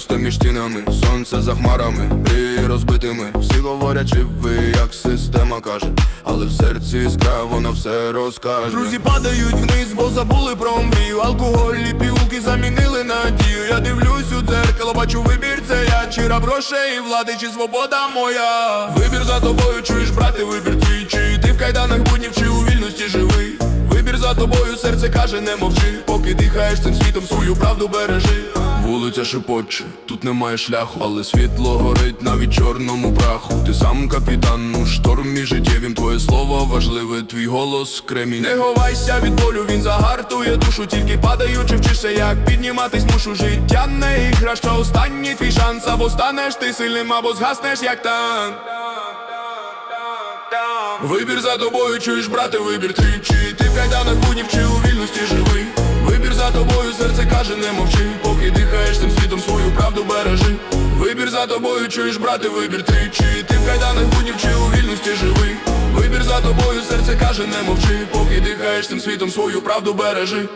просто між стінами, сонце за хмарами, мрії розбитими. Всі говорять, живи, як система каже, але в серці іскра, вона все розкаже. Друзі падають вниз, бо забули про мрію Алкогольні пілки замінили надію Я дивлюсь у дзеркало, бачу вибір це я Чи раб грошей влади, чи свобода моя Вибір за тобою, чуєш, брати, вибір твій Чи тобою, серце каже, не мовчи. Поки дихаєш цим світом, свою правду бережи. Вулиця шепоче, тут немає шляху, але світло горить навіть чорному праху. Ти сам капітан у штормі життєвім, твоє слово важливе, твій голос кремінь. Не ховайся від болю, він загартує душу, тільки падаючи вчишся, як підніматись мушу. Життя не ігра, що останній твій шанс, або станеш ти сильним, або згаснеш як танк. Вибір за тобою, чуєш, брати, вибір твій ти в кайданах каже, не мовчи Поки дихаєш цим світом, свою правду бережи. Вибір за тобою, чуєш, брати, вибір ти. Чи ти в кайданах буднів, чи у вільності живий Вибір за тобою, серце каже, не мовчи. Поки дихаєш цим світом, свою правду бережи